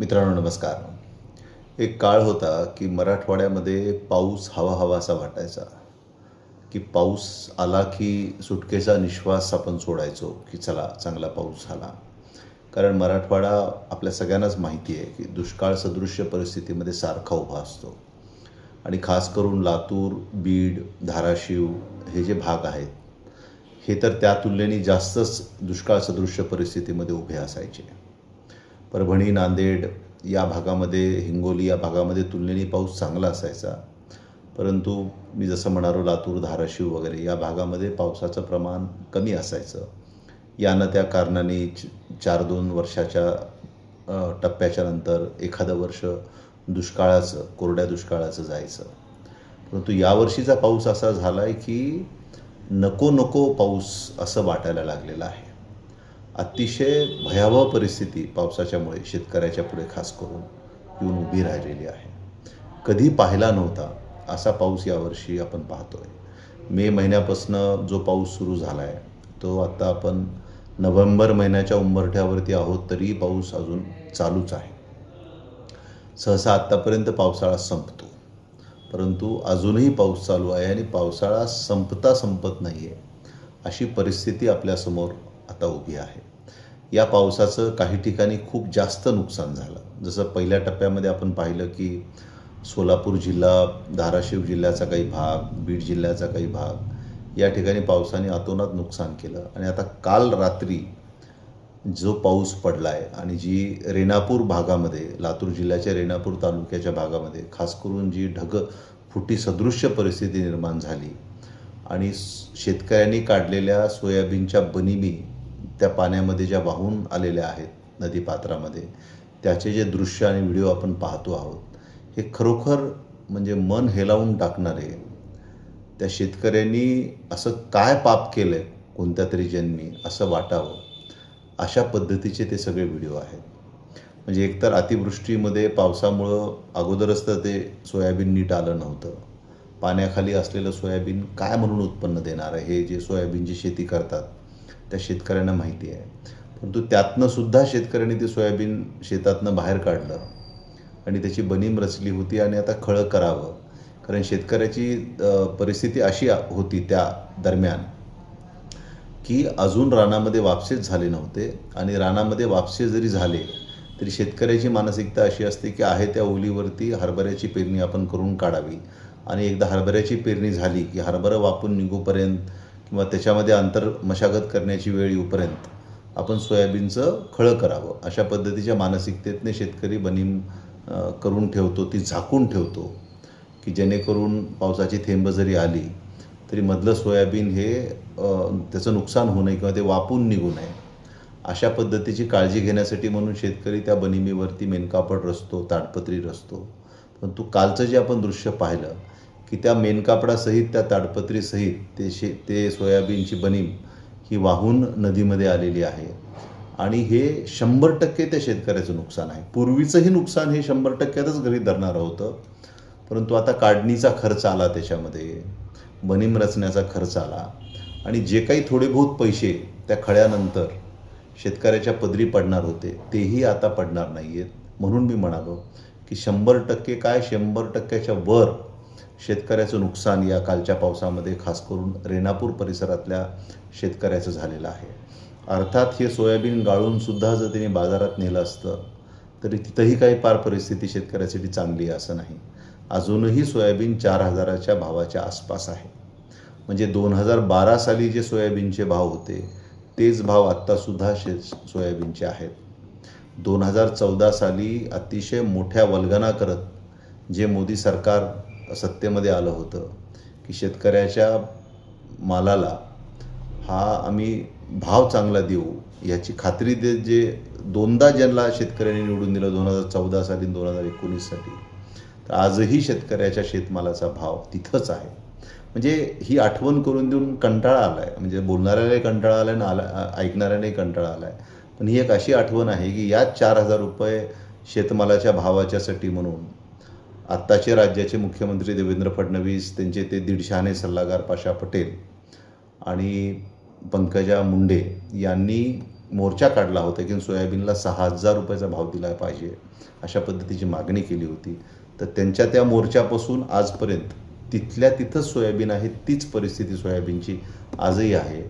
मित्रांनो नमस्कार. एक काळ होता की मराठवाड्यामध्ये पाऊस हवा असा वाटायचा. की पाऊस आला की सुटकेचा निश्वास आपण सोडायचो की चला चांगला पाऊस झाला. कारण मराठवाडा आपल्या सगळ्यांनाच माहिती आहे की दुष्काळ सदृश्य परिस्थितीमध्ये सारखा उभा असतो. आणि खास करून लातूर बीड धाराशिव हे जे भाग आहेत हे तर त्या तुलनेने जास्तच दुष्काळ सदृश्य परिस्थितीमध्ये उभे असायचे. परभणी नांदेड या भागामध्ये हिंगोली या भागामध्ये तुलनेने पाऊस चांगला असायचा. परंतु मी जसं म्हणालो लातूर धाराशिव वगैरे या भागामध्ये पावसाचं प्रमाण कमी असायचं. यानं त्या कारणाने च चार दोन वर्षाच्या टप्प्याच्या नंतर एखादं वर्ष दुष्काळाचं कोरड्या दुष्काळाचं जायचं. परंतु यावर्षीचा पाऊस असा झाला आहे की नको नको पाऊस असं वाटायला लागलेलं आहे. अतिशय भयावह परिस्थिती पावसाच्यामुळे शेतकऱ्याच्या पुढे खास करून येऊन उभी राहिलेली आहे. कधी पाहिला नव्हता असा पाऊस यावर्षी आपण पाहतोय. मे महिन्यापासून जो पाऊस सुरू झाला आहे तो आता आपण नोव्हेंबर महिन्याच्या उंबरठ्यावरती आहोत तरी पाऊस अजून चालूच आहे. सहसा आत्तापर्यंत पावसाळा संपतो. परंतु अजूनही पाऊस चालू आहे आणि पावसाळा संपता संपत नाही आहे अशी परिस्थिती आपल्यासमोर आता उभी आहे. या पावसाचं काही ठिकाणी खूप जास्त नुकसान झालं. जसं पहिल्या टप्प्यामध्ये आपण पाहिलं की सोलापूर जिल्हा धाराशिव जिल्ह्याचा काही भाग बीड जिल्ह्याचा काही भाग या ठिकाणी पावसाने अतोनात नुकसान केलं. आणि आता काल रात्री जो पाऊस पडला आहे आणि जी रेणापूर भागामध्ये लातूर जिल्ह्याच्या रेणापूर तालुक्याच्या भागामध्ये खास करून जी ढग फुटी सदृश्य परिस्थिती निर्माण झाली आणि शेतकऱ्यांनी काढलेल्या सोयाबीनच्या बनिमी त्या पाण्यामध्ये ज्या वाहून आलेल्या आहेत नदीपात्रामध्ये त्याचे जे दृश्य आणि व्हिडिओ आपण पाहतो आहोत हे खरोखर म्हणजे मन हेलावून टाकणारे त्या शेतकऱ्यांनी असं काय पाप केलं आहे कोणत्या तरी जन्मी असं वाटावं अशा पद्धतीचे ते सगळे व्हिडिओ आहेत. म्हणजे एकतर अतिवृष्टीमध्ये पावसामुळं अगोदरच तर ते सोयाबीन नीट आलं नव्हतं. पाण्याखाली असलेलं सोयाबीन काय म्हणून उत्पन्न देणार आहे? हे जे सोयाबीनची शेती करतात त्या शेतकऱ्यांना माहिती आहे. परंतु त्यातनं सुद्धा शेतकऱ्यांनी ते सोयाबीन शेतातनं बाहेर काढलं आणि त्याची बनीम रचली होती आणि आता खळं करावं. कारण शेतकऱ्याची परिस्थिती अशी होती त्या दरम्यान की अजून रानामध्ये वापसेच झाले नव्हते आणि रानामध्ये वापसे जरी झाले तरी शेतकऱ्याची मानसिकता अशी असते की आहे त्या ओलीवरती हरभऱ्याची पेरणी आपण करून काढावी. आणि एकदा हरभऱ्याची पेरणी झाली की हरभरा वापरून निघूपर्यंत किंवा त्याच्यामध्ये अंतर मशागत करण्याची वेळ येऊपर्यंत आपण सोयाबीनचं खळं करावं. अशा पद्धतीच्या मानसिकतेतने शेतकरी बनीम करून ठेवतो ती झाकून ठेवतो की जेणेकरून पावसाची थेंब जरी आली तरी मधलं सोयाबीन हे त्याचं नुकसान होऊ नये किंवा ते वापून निघू नये. अशा पद्धतीची काळजी घेण्यासाठी म्हणून शेतकरी त्या बनिमीवरती मेनकापड रचतो ताडपत्री रचतो. परंतु कालचं जे आपण दृश्य पाहिलं की त्या मेनकापडासहित त्या ताडपत्रीसहित ते शे ते सोयाबीनची बनीम ही वाहून नदीमध्ये आलेली आहे. आणि हे शंभर टक्के त्या शेतकऱ्याचं नुकसान आहे. पूर्वीचंही नुकसान हे शंभर टक्क्यातच घरी धरणारं होतं. परंतु आता काढणीचा खर्च आला त्याच्यामध्ये बनीम रचण्याचा खर्च आला. आणि जे काही थोडे बहुत पैसे त्या खळ्यानंतर शेतकऱ्याच्या पदरी पडणार होते तेही आता पडणार नाही आहेत म्हणून मी म्हणालो की शंभर टक्के काय? शंभर टक्क्याच्या वर शेतकऱ्याचं नुकसान या कालच्या पावसामध्ये खास करून रेणापूर परिसरातल्या शेतकऱ्याचं झालेलं आहे. अर्थात हे सोयाबीन गाळूनसुद्धा जर त्यांनी बाजारात नेलं असतं तरी तिथंही काही पार परिस्थिती शेतकऱ्यासाठी चांगली आहे असं नाही. अजूनही सोयाबीन चार हजाराच्या भावाच्या आसपास आहे. म्हणजे दोन हजार बारा साली जे सोयाबीनचे भाव होते तेच भाव आत्तासुद्धा शे सोयाबीनचे आहेत. दोन हजार चौदा साली अतिशय मोठ्या वल्गना करत जे मोदी सरकार सत्तेमध्ये आलं होतं की शेतकऱ्याच्या मालाला हा आम्ही भाव चांगला देऊ याची खात्री देत जे दोनदा ज्यांना शेतकऱ्यांनी निवडून दिलं दोन हजार चौदा साली दोन हजार एकोणीससाठी तर आजही शेतकऱ्याच्या शेतमालाचा भाव तिथंच आहे. म्हणजे ही आठवण करून देऊन कंटाळा आला आहे म्हणजे बोलणाऱ्यालाही कंटाळा आला आहे आला ऐकणाऱ्यालाही कंटाळा आला आहे पण ही एक अशी आठवण आहे की याच चार हजार रुपये शेतमालाच्या भावाच्यासाठी म्हणून आत्ताचे राज्याचे मुख्यमंत्री देवेंद्र फडणवीस त्यांचे ते दीडशहाणे सल्लागार पाशा पटेल आणि पंकजा मुंडे यांनी मोर्चा काढला होता की सोयाबीनला सहा हजार रुपयाचा भाव दिला पाहिजे अशा पद्धतीची मागणी केली होती. तर त्यांच्या त्या मोर्चापासून आजपर्यंत तिथल्या तिथंच सोयाबीन आहे तीच परिस्थिती सोयाबीनची आजही आहे.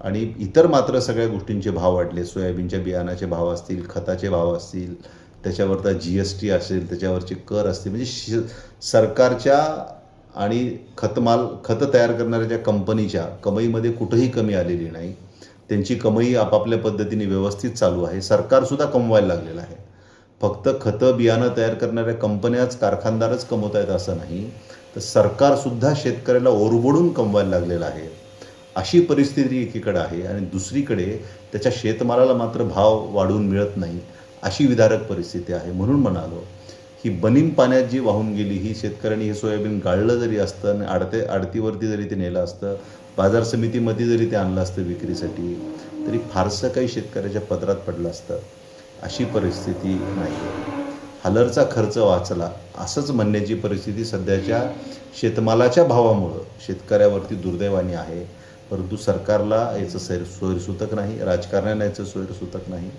आणि इतर मात्र सगळ्या गोष्टींचे भाव वाढले. सोयाबीनच्या बियाणाचे भाव असतील खताचे भाव असतील त्याच्यावरचा जी एस टी असेल त्याच्यावरचे कर असतील. म्हणजे सरकारच्या आणि खतमाल खतं तयार करणाऱ्या ज्या कंपनीच्या कमाईमध्ये कुठंही कमी आलेली नाही. त्यांची कमाई आपापल्या पद्धतीने व्यवस्थित चालू आहे. सरकारसुद्धा कमवायला लागलेलं आहे. फक्त खतं बियाणं तयार करणाऱ्या कंपन्याच कारखानदारच कमवत आहेत असं नाही. तर सरकारसुद्धा शेतकऱ्याला ओरबडून कमवायला लागलेलं आहे. अशी परिस्थिती एकीकडे आहे आणि दुसरीकडे त्याच्या शेतमालाला मात्र भाव वाढवून मिळत नाही. अशी विदारक परिस्थिती आहे म्हणून म्हणालो ही बनीम पाण्यात जी वाहून गेली ही शेतकऱ्यांनी हे सोयाबीन गाळलं जरी असतं आणि आडते आडतीवरती जरी ते नेलं असतं बाजार समितीमध्ये जरी ते आणलं असतं विक्रीसाठी तरी फारसं काही शेतकऱ्याच्या पदरात पडलं असतं. अशी परिस्थिती नाही. हलरचा खर्च वाचला. असंच म्हणण्याची परिस्थिती सध्याच्या शेतमालाच्या भावामुळं शेतकऱ्यावरती दुर्दैवाने आहे. परंतु सरकारला याचं सैर सोयरसूतक नाही राजकारण्यांना याचं सोयरसूतक नाही.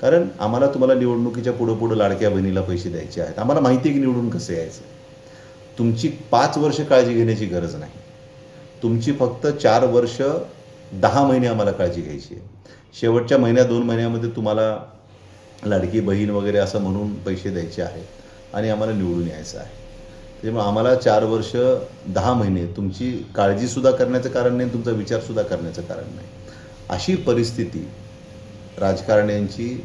कारण आम्हाला तुम्हाला निवडणुकीच्या पुढं पुढं लाडक्या बहिणीला पैसे द्यायचे आहेत. आम्हाला माहिती आहे की निवडून कसं यायचं. तुमची पाच वर्ष काळजी घेण्याची गरज नाही. तुमची फक्त चार वर्ष दहा महिने आम्हाला काळजी घ्यायची आहे. शेवटच्या महिन्या दोन महिन्यामध्ये तुम्हाला लाडकी बहीण वगैरे असं म्हणून पैसे द्यायचे आहेत आणि आम्हाला निवडून यायचं आहे. त्यामुळे आम्हाला चार वर्ष दहा महिने तुमची काळजीसुद्धा करण्याचं कारण नाही तुमचा विचारसुद्धा करण्याचं कारण नाही. अशी परिस्थिती राजकारण्यांची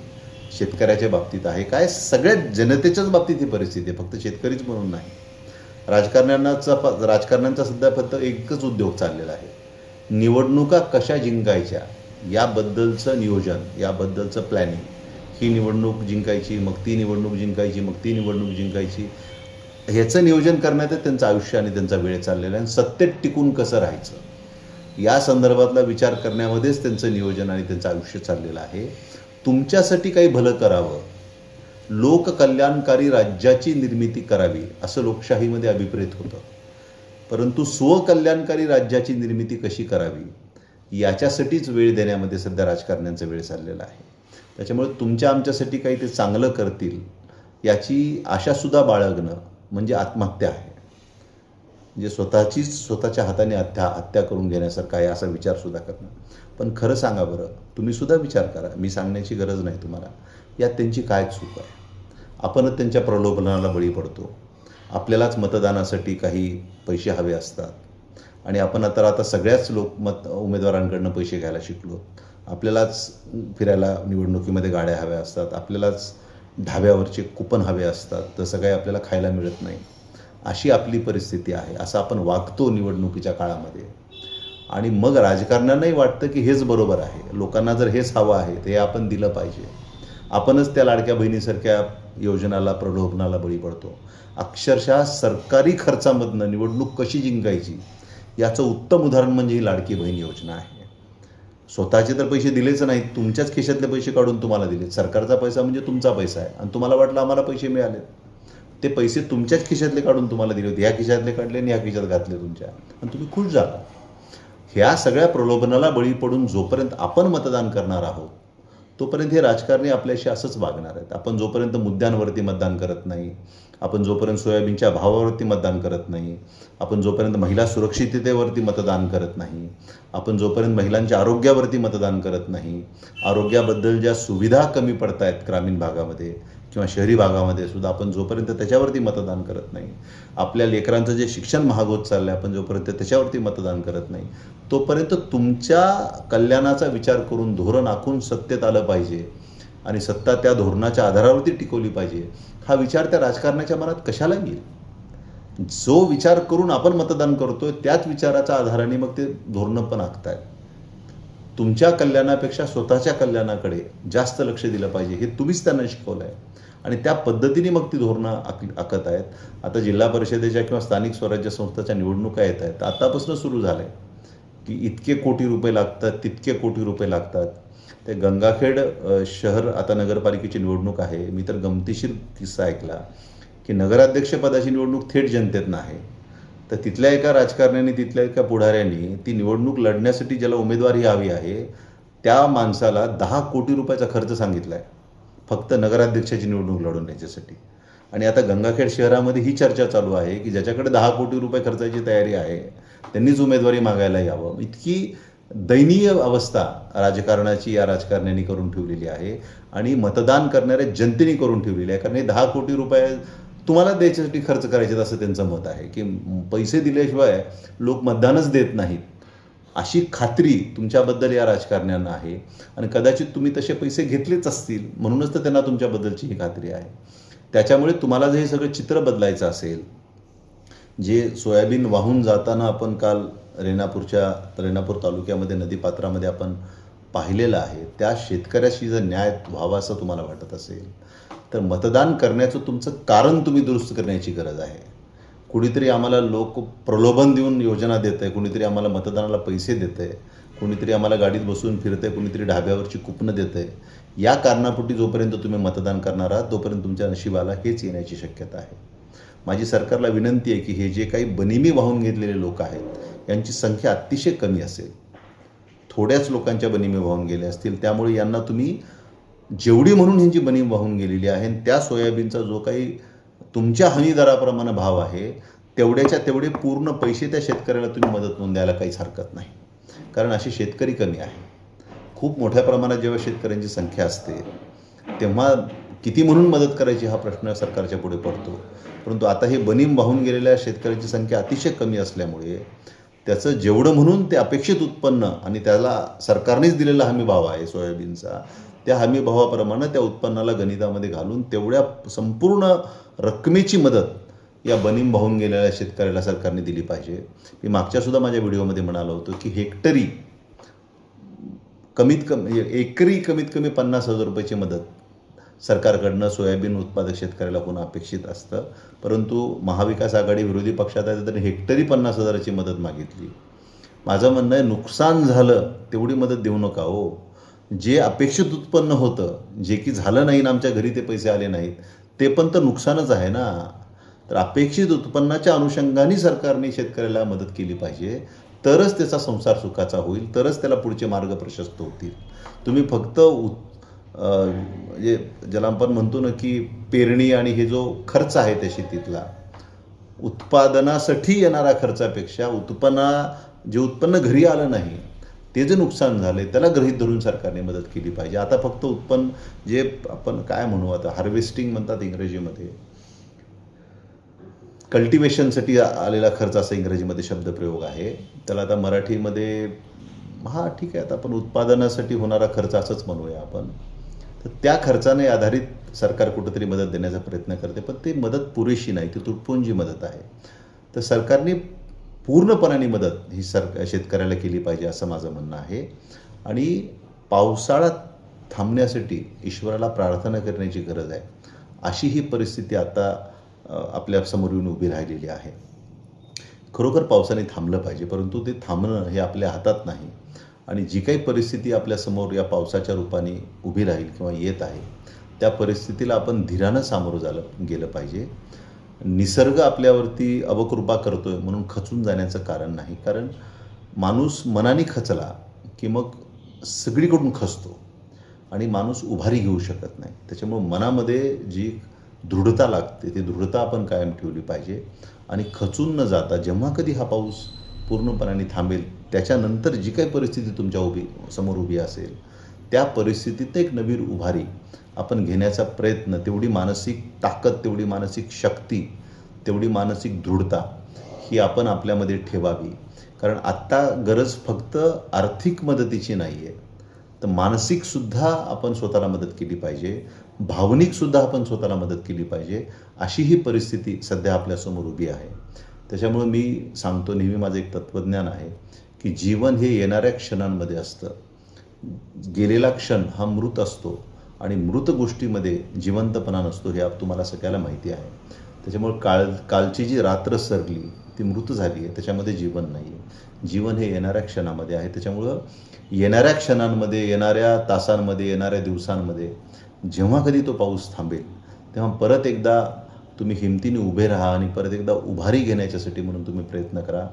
शेतकऱ्याच्या बाबतीत आहे. काय सगळ्या जनतेच्याच बाबतीत ही परिस्थिती आहे. फक्त शेतकरीच म्हणून नाही. राजकारण्यांचा प राजकारण्यांचा सध्या फक्त एकच उद्योग चाललेला आहे. निवडणुका कशा जिंकायच्या याबद्दलचं नियोजन याबद्दलचं प्लॅनिंग ही निवडणूक जिंकायची मग ती निवडणूक जिंकायची मग ती निवडणूक जिंकायची. ह्याचं नियोजन करण्यातच त्यांचं आयुष्य आणि त्यांचा वेळ चाललेला आहे. आणि सत्तेत टिकून कसं राहायचं? या संदर्भातला विचार करण्यामध्येच त्यांचं नियोजन आणि त्यांचं आयुष्य चाललेलं आहे. तुमच्यासाठी काही भलं करावं. लोककल्याणकारी राज्याची निर्मिती करावी असं लोकशाहीमध्ये अभिप्रेत होतं. परंतु स्वकल्याणकारी राज्याची निर्मिती कशी करावी याच्यासाठीच वेळ देण्यामध्ये सध्या राजकारण्यांचा वेळ चाललेला आहे. त्याच्यामुळे तुमच्या आमच्यासाठी काही ते चांगलं करतील याची आशासुद्धा बाळगणं म्हणजे आत्महत्या आहे. म्हणजे स्वतःचीच स्वतःच्या हाताने हत्या हत्या करून घेण्यासारखा आहे असा विचारसुद्धा करणं पण खरं सांगा बरं तुम्हीसुद्धा विचार करा. मी सांगण्याची गरज नाही तुम्हाला. यात त्यांची काय चूक आहे? आपणच त्यांच्या प्रलोभनाला बळी पडतो. आपल्यालाच मतदानासाठी काही पैसे हवे असतात. आणि आपण आता आता सगळ्याच लोक मत उमेदवारांकडनं पैसे घ्यायला शिकलो. आपल्यालाच फिरायला निवडणुकीमध्ये गाड्या हव्या असतात. आपल्यालाच ढाब्यावरचे कुपन हवे असतात. तसं काही आपल्याला खायला मिळत नाही. अशी आपली परिस्थिती आहे असं आपण वागतो निवडणुकीच्या काळामध्ये. आणि मग राजकारण्यांनाही वाटतं की हेच बरोबर आहे. लोकांना जर हेच हवं आहे ते आपण दिलं पाहिजे. आपणच त्या लाडक्या बहिणीसारख्या योजनाला प्रलोभनाला बळी पडतो. अक्षरशः सरकारी खर्चामधनं निवडणूक कशी जिंकायची याचं उत्तम उदाहरण म्हणजे ही लाडकी बहीण योजना आहे. स्वतःचे तर पैसे दिलेच नाहीत तुमच्याच खिशातले पैसे काढून तुम्हाला दिले सरकारचा पैसा म्हणजे तुमचा पैसा आहे. आणि तुम्हाला वाटलं आम्हाला पैसे मिळाले ते पैसे तुमच्याच खिशातले काढून तुम्हाला दिले होते. ह्या खिशातले काढले आणि ह्या खिशात घातले तुमच्या. आणि तुम्ही खुश झाला. ह्या सगळ्या प्रलोभनाला बळी पडून जोपर्यंत आपण मतदान करणार आहोत तोपर्यंत हे राजकारणी आपल्याशी असंच वागणार आहेत. आपण जोपर्यंत मुद्द्यांवरती मतदान करत नाही आपण जोपर्यंत सोयाबीनच्या भावावरती मतदान करत नाही आपण जोपर्यंत महिला सुरक्षिततेवरती मतदान करत नाही आपण जोपर्यंत महिलांच्या आरोग्यावरती मतदान करत नाही आरोग्याबद्दल ज्या सुविधा कमी पडत आहेत ग्रामीण भागामध्ये किंवा शहरी भागामध्ये सुद्धा आपण जोपर्यंत त्याच्यावरती मतदान करत नाही आपल्या लेकरांचं जे शिक्षण महाग होत चाललं आहे आपण जोपर्यंत त्याच्यावरती मतदान करत नाही तोपर्यंत तुमच्या कल्याणाचा विचार करून धोरण आखून सत्तेत आलं पाहिजे आणि सत्ता त्या धोरणाच्या आधारावरती टिकवली पाहिजे हा विचार त्या राजकारणाच्या मनात कशाला येईल? जो विचार करून आपण मतदान करतोय त्याच विचाराच्या आधाराने मग ते धोरणं पण आखतायत. तुमच्या कल्याणापेक्षा स्वतःच्या कल्याणाकडे जास्त लक्ष दिलं पाहिजे हे तुम्हीच त्यांना शिकवलं आहे आणि त्या पद्धतीने मग ती धोरणं आक आखत आहेत. आता जिल्हा परिषदेच्या किंवा स्थानिक स्वराज्य संस्थाच्या निवडणुका येत आहेत. आतापासून सुरू झालं आहे की इतके कोटी रुपये लागतात तितके कोटी रुपये लागतात. ते गंगाखेड शहर आता नगरपालिकेची निवडणूक आहे. मी तर गमतीशीर किस्सा ऐकला की नगराध्यक्षपदाची निवडणूक थेट जनतेतनं आहे तर तिथल्या एका राजकारण्याने तिथल्या एका पुढाऱ्यांनी ती निवडणूक लढण्यासाठी ज्याला उमेदवारी हवी आहे त्या माणसाला दहा कोटी रुपयाचा खर्च सांगितला आहे फक्त नगराध्यक्षाची निवडणूक लढून याच्यासाठी आणि आता गंगाखेड शहरामध्ये ही चर्चा चालू आहे की ज्याच्याकडे दहा कोटी रुपये खर्चाची तयारी आहे त्यांनीच उमेदवारी मागायला यावं. इतकी दयनीय अवस्था राजकारणाची या राजकारण्यांनी करून ठेवलेली आहे आणि मतदान करणाऱ्या जनतेने करून ठेवलेली आहे. कारण हे दहा कोटी रुपये तुम्हाला द्यायच्यासाठी खर्च करायचे असं त्यांचं मत आहे की पैसे दिल्याशिवाय लोक मतदानच देत नाहीत. अशी खात्री तुमच्याबद्दल या राजकारण्यांना आहे. आणि कदाचित तुम्ही तसे पैसे घेतलेच असतील. म्हणूनच तर त्यांना तुमच्याबद्दलची ही खात्री आहे. त्याच्यामुळे तुम्हाला जर हे सगळं चित्र बदलायचं असेल जे सोयाबीन वाहून जाताना आपण काल रेणापूरच्या रेणापूर तालुक्यामध्ये नदीपात्रामध्ये आपण पाहिलेलं आहे त्या शेतकऱ्याशी जर न्याय व्हावा असं तुम्हाला वाटत असेल तर मतदान करण्याचं तुमचं कारण तुम्ही दुरुस्त करण्याची गरज आहे. कुणीतरी आम्हाला लोक प्रलोभन देऊन योजना देत आहे कुणीतरी आम्हाला मतदानाला पैसे देत आहे कुणीतरी आम्हाला गाडीत बसून फिरतं आहे कुणीतरी ढाब्यावरची कुपनं देत आहे या कारणापोटी जोपर्यंत तुम्ही मतदान करणार आहात तोपर्यंत तुमच्या नशिबाला हेच येण्याची शक्यता आहे. माझी सरकारला विनंती आहे की हे जे काही बनिमी वाहून घेतलेले लोक आहेत यांची संख्या अतिशय कमी असेल. थोड्याच लोकांच्या बनिमी वाहून गेल्या असतील. त्यामुळे यांना तुम्ही जेवढी म्हणून ह्यांची बनीम वाहून गेलेली आहे आणि त्या सोयाबीनचा जो काही तुमच्या हमीदराप्रमाणे भाव आहे तेवढ्याच्या तेवढे पूर्ण पैसे त्या शेतकऱ्याला तुम्ही मदत म्हणून द्यायला काहीच हरकत नाही. कारण असे शेतकरी कमी आहे. खूप मोठ्या प्रमाणात जेव्हा शेतकऱ्यांची संख्या असते तेव्हा किती म्हणून मदत करायची हा प्रश्न सरकारच्या पुढे पडतो. परंतु आता हे बनीम वाहून गेलेल्या शेतकऱ्यांची संख्या अतिशय कमी असल्यामुळे त्याचं जेवढं म्हणून ते अपेक्षित उत्पन्न आणि त्याला सरकारनेच दिलेला हमी भाव आहे सोयाबीनचा त्या हमी भावाप्रमाणे त्या उत्पन्नाला गणितामध्ये घालून तेवढ्या संपूर्ण रकमेची मदत या बनीम वाहून गेलेल्या शेतकऱ्याला सरकारने दिली पाहिजे. मी मागच्या सुद्धा माझ्या व्हिडिओमध्ये म्हणालो होतो की हेक्टरी कमीत कमी एकरी कमीत कमी पन्नास हजार रुपयाची मदत सरकारकडनं सोयाबीन उत्पादक शेतकऱ्याला होणं अपेक्षित असतं? परंतु महाविकास आघाडी विरोधी पक्षात आहे त्यांनी हेक्टरी पन्नास हजाराची मदत मागितली. माझं म्हणणं आहे नुकसान झालं तेवढी मदत देऊ नका हो. जे अपेक्षित उत्पन्न होतं जे की झालं नाही ना आमच्या घरी ते पैसे आले नाहीत ते पण तर नुकसानच आहे ना. तर अपेक्षित उत्पन्नाच्या अनुषंगाने सरकारने शेतकऱ्याला मदत केली पाहिजे तरच त्याचा संसार सुखाचा होईल तरच त्याला पुढचे मार्ग प्रशस्त होतील. तुम्ही फक्त उत् म्हणजे ज्याला आपण म्हणतो ना की पेरणी आणि हे जो खर्च आहे त्या शेतीतला उत्पादनासाठी येणारा खर्चापेक्षा उत्पन्ना जे उत्पन्न घरी आलं नाही ते जे नुकसान झालं त्याला गृहीत धरून सरकारने मदत केली पाहिजे. आता फक्त उत्पन्न जे आपण काय म्हणू आता हार्वेस्टिंग म्हणतात इंग्रजीमध्ये. कल्टिवेशनसाठी आलेला खर्च असा इंग्रजीमध्ये शब्दप्रयोग आहे. त्याला आता मराठीमध्ये हा ठीक आहे आता आपण उत्पादनासाठी होणारा खर्च असंच म्हणूया आपण. तर त्या खर्चाने आधारित सरकार कुठंतरी मदत देण्याचा प्रयत्न करते पण ती मदत पुरेशी नाही ती तुटपुंजी मदत आहे. तर सरकारने पूर्णपणाने मदत ही सर शेतकऱ्याला केली पाहिजे असं माझं म्हणणं आहे. आणि पावसाळा थांबण्यासाठी ईश्वराला प्रार्थना करण्याची गरज आहे अशी ही परिस्थिती आता आपल्या आपल्यासमोर येऊन उभी राहिलेली आहे. खरोखर पावसाने थांबलं पाहिजे परंतु ते थांबणं हे आपल्या हातात नाही. आणि जी काही परिस्थिती आपल्यासमोर या पावसाच्या रूपाने उभी राहील किंवा येत आहे त्या परिस्थितीला आपण धीरानं सामोरं झालं गेलं पाहिजे. निसर्ग आपल्यावरती अवकृपा करतोय म्हणून खचून जाण्याचं कारण नाही. कारण माणूस मनाने खचला की मग सगळीकडून खचतो आणि माणूस उभारी घेऊ शकत नाही. त्याच्यामुळं मनामध्ये जी दृढता लागते ती दृढता आपण कायम ठेवली पाहिजे. आणि खचून न जाता जेव्हा कधी हा पाऊस पूर्णपणाने थांबेल त्याच्यानंतर जी काही परिस्थिती तुमच्या उभी समोर उभी असेल त्या परिस्थितीत एक नवीन उभारी आपण घेण्याचा प्रयत्न तेवढी मानसिक ताकद तेवढी मानसिक शक्ती तेवढी मानसिक दृढता ही आपण आपल्यामध्ये ठेवावी. कारण आत्ता गरज फक्त आर्थिक मदतीची नाही आहे तर मानसिकसुद्धा आपण स्वतःला मदत केली पाहिजे. भावनिकसुद्धा आपण स्वतःला मदत केली पाहिजे. अशी ही परिस्थिती सध्या आपल्यासमोर उभी आहे. त्याच्यामुळं मी सांगतो नेहमी माझं एक तत्त्वज्ञान आहे की जीवन हे येणाऱ्या क्षणांमध्ये असतं. गेलेला क्षण हा मृत असतो आणि मृत गोष्टीमध्ये जिवंतपणा नसतो हे आप तुम्हाला सगळ्याला माहिती आहे. त्याच्यामुळे काळ कालची जी रात्र सरली ती मृत झाली आहे. त्याच्यामध्ये जीवन नाही आहे जीवन हे येणाऱ्या क्षणामध्ये आहे. त्याच्यामुळं येणाऱ्या क्षणांमध्ये येणाऱ्या तासांमध्ये येणाऱ्या दिवसांमध्ये जेव्हा कधी तो पाऊस थांबेल तेव्हा परत एकदा तुम्ही हिमतीने उभे राहा आणि परत एकदा उभारी घेण्याच्यासाठी म्हणून तुम्ही प्रयत्न करा.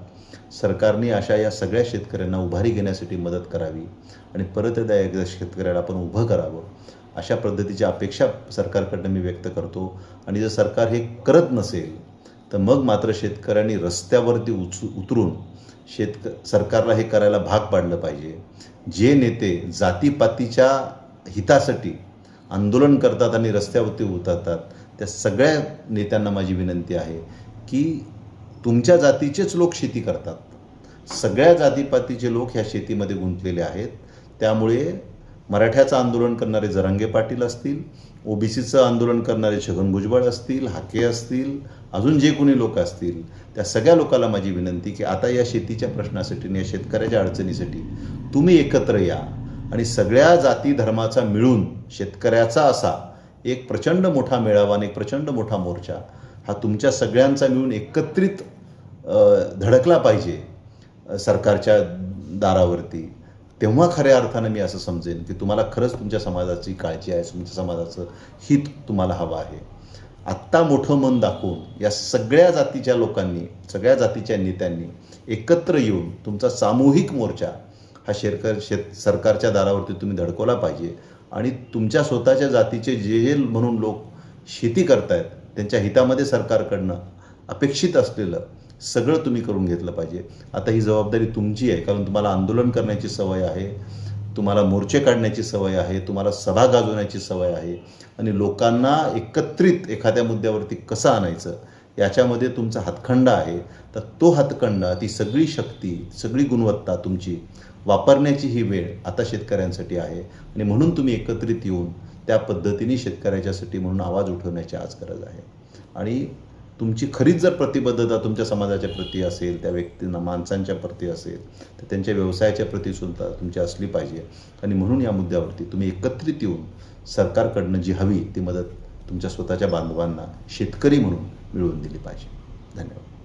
सरकारने अशा या सगळ्या शेतकऱ्यांना उभारी घेण्यासाठी मदत करावी आणि परत एकदा एकदा शेतकऱ्याला आपण उभं करावं. अशा पद्धतीची अपेक्षा सरकारकडनं मी व्यक्त करतो. आणि जर सरकार हे करत नसेल तर मग मात्र शेतकऱ्यांनी रस्त्यावरती उच उतरून शेतक सरकारला हे करायला भाग पाडलं पाहिजे. जे नेते जातीपातीच्या हितासाठी आंदोलन करतात आणि रस्त्यावरती उतरतात त्या सगळ्या नेत्यांना माझी विनंती आहे की तुमच्या जातीचेच लोक शेती करतात. सगळ्या जातीपातीचे लोक ह्या शेतीमध्ये गुंतलेले आहेत. त्यामुळे मराठ्याचं आंदोलन करणारे जरांगे पाटील असतील ओबीसीचं आंदोलन करणारे छगन भुजबळ असतील हाके असतील अजून जे कोणी लोक असतील त्या सगळ्या लोकांना माझी विनंती की आता या शेतीच्या प्रश्नासाठी आणि या शेतकऱ्याच्या अडचणीसाठी तुम्ही एकत्र या आणि सगळ्या जाती धर्माचा मिळून शेतकऱ्याचा असा एक प्रचंड मोठा मेळावा आणि एक प्रचंड मोठा मोर्चा हा तुमच्या सगळ्यांचा मिळून एकत्रित धडकला पाहिजे सरकारच्या दारावरती. तेव्हा खऱ्या अर्थानं मी असं समजेन की तुम्हाला खरंच तुमच्या समाजाची काळजी आहे तुमच्या समाजाचं हित तुम्हाला हवं आहे. आत्ता मोठं मन दाखवून या सगळ्या जातीच्या लोकांनी सगळ्या जातीच्या नेत्यांनी एकत्र येऊन तुमचा सामूहिक मोर्चा हा शेरकर शेत सरकारच्या दारावरती तुम्ही धडकवला पाहिजे. आणि तुमच्या स्वतःच्या जातीचे जे जे म्हणून लोक शेती करतायत त्यांच्या हितामध्ये सरकारकडनं अपेक्षित असलेलं सगळं तुम्ही करून घेतलं पाहिजे. आता ही जबाबदारी तुमची आहे कारण तुम्हाला आंदोलन करण्याची सवय आहे तुम्हाला मोर्चे काढण्याची सवय आहे तुम्हाला सभा गाजवण्याची सवय आहे आणि लोकांना एकत्रित एखाद्या मुद्द्यावरती कसं आणायचं याच्यामध्ये तुमचा हातखंडा आहे. तर तो हातखंडा ती सगळी शक्ती सगळी गुणवत्ता तुमची वापरण्याची ही वेळ आता शेतकऱ्यांसाठी आहे. आणि म्हणून तुम्ही एकत्रित येऊन त्या पद्धतीने शेतकऱ्याच्यासाठी म्हणून आवाज उठवण्याची आज गरज आहे. आणि तुमची खरीच जर प्रतिबद्धता तुमच्या समाजाच्या प्रती असेल त्या व्यक्तींना माणसांच्या प्रती असेल तर त्यांच्या व्यवसायाच्या प्रती सुद्धा तुमची असली पाहिजे. आणि म्हणून या मुद्द्यावरती तुम्ही एकत्रित येऊन सरकारकडनं जी हवी ती मदत तुमच्या स्वतःच्या बांधवांना शेतकरी म्हणून मिळवून दिली पाहिजे. धन्यवाद.